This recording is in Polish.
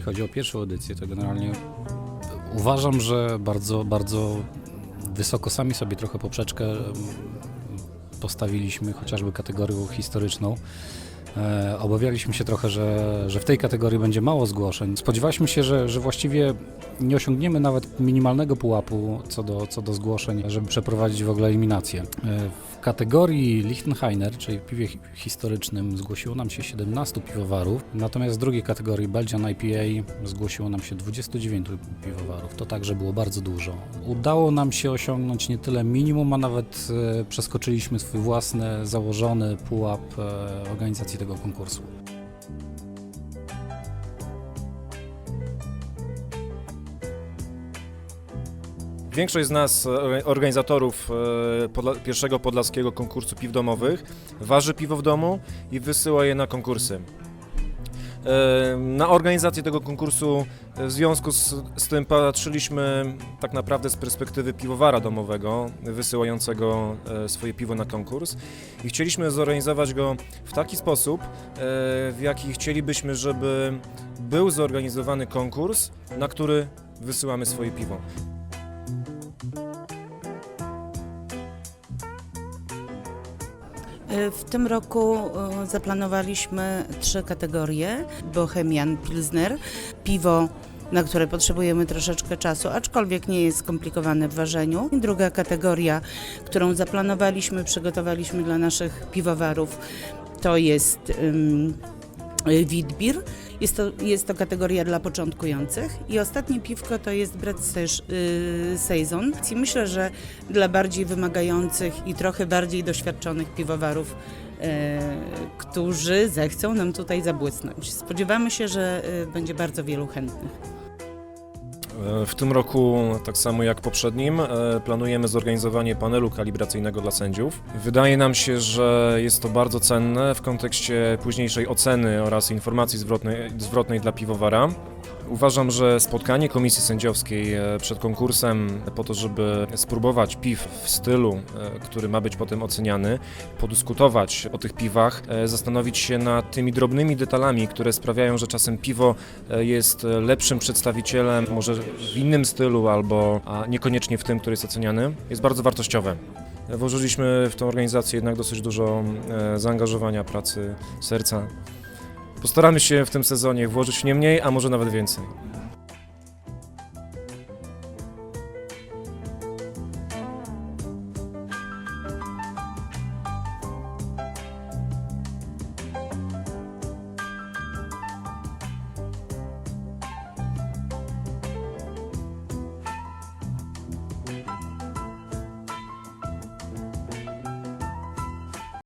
jeżeli chodzi o pierwszą edycję, to generalnie uważam, że bardzo, bardzo wysoko sami sobie trochę poprzeczkę postawiliśmy, chociażby kategorią historyczną. E, obawialiśmy się trochę, że, że w tej kategorii będzie mało zgłoszeń. Spodziewaliśmy się, że, że właściwie nie osiągniemy nawet minimalnego pułapu co do, co do zgłoszeń, żeby przeprowadzić w ogóle eliminację. E, w kategorii Lichtenheiner, czyli piwie hi- historycznym, zgłosiło nam się 17 piwowarów, natomiast w drugiej kategorii Belgian IPA zgłosiło nam się 29 piwowarów. To także było bardzo dużo. Udało nam się osiągnąć nie tyle minimum, a nawet e, przeskoczyliśmy swój własny, założony pułap organizacji tego konkursu. Większość z nas, e, organizatorów e, podla pierwszego podlaskiego konkursu piw domowych, waży piwo w domu i wysyła je na konkursy. Na organizację tego konkursu e, w związku z, z tym patrzyliśmy tak naprawdę z perspektywy piwowara domowego, wysyłającego e, swoje piwo na konkurs i chcieliśmy zorganizować go w taki sposób, e, w jaki chcielibyśmy, żeby był zorganizowany konkurs, na który wysyłamy swoje piwo. W tym roku e, zaplanowaliśmy trzy kategorie: Bohemian Pilsner, piwo, na które potrzebujemy troszeczkę czasu, aczkolwiek nie jest skomplikowane w ważeniu. Druga kategoria, którą zaplanowaliśmy, przygotowaliśmy dla naszych piwowarów, to jest um, Witbier. Jest to, jest to kategoria dla początkujących. I ostatnie piwko to jest Seix- y, Saison. I myślę, że dla bardziej wymagających i trochę bardziej doświadczonych piwowarów, e, którzy zechcą nam tutaj zabłysnąć. Spodziewamy się, że e, będzie bardzo wielu chętnych. E, W tym roku, tak samo jak poprzednim, e, planujemy zorganizowanie panelu kalibracyjnego dla sędziów. Wydaje nam się, że jest to bardzo cenne w kontekście późniejszej oceny oraz informacji zwrotnej, zwrotnej dla piwowara. Uważam, że spotkanie komisji sędziowskiej e, przed konkursem po to, żeby spróbować piw w stylu, e, który ma być potem oceniany, podyskutować o tych piwach, e, zastanowić się nad tymi drobnymi detalami, które sprawiają, że czasem piwo jest lepszym przedstawicielem, może w innym stylu albo a niekoniecznie w tym, który jest oceniany, jest bardzo wartościowe. Włożyliśmy w tę organizację jednak dosyć dużo zaangażowania, pracy, serca. Postaramy się w tym sezonie włożyć nie mniej, a może nawet więcej.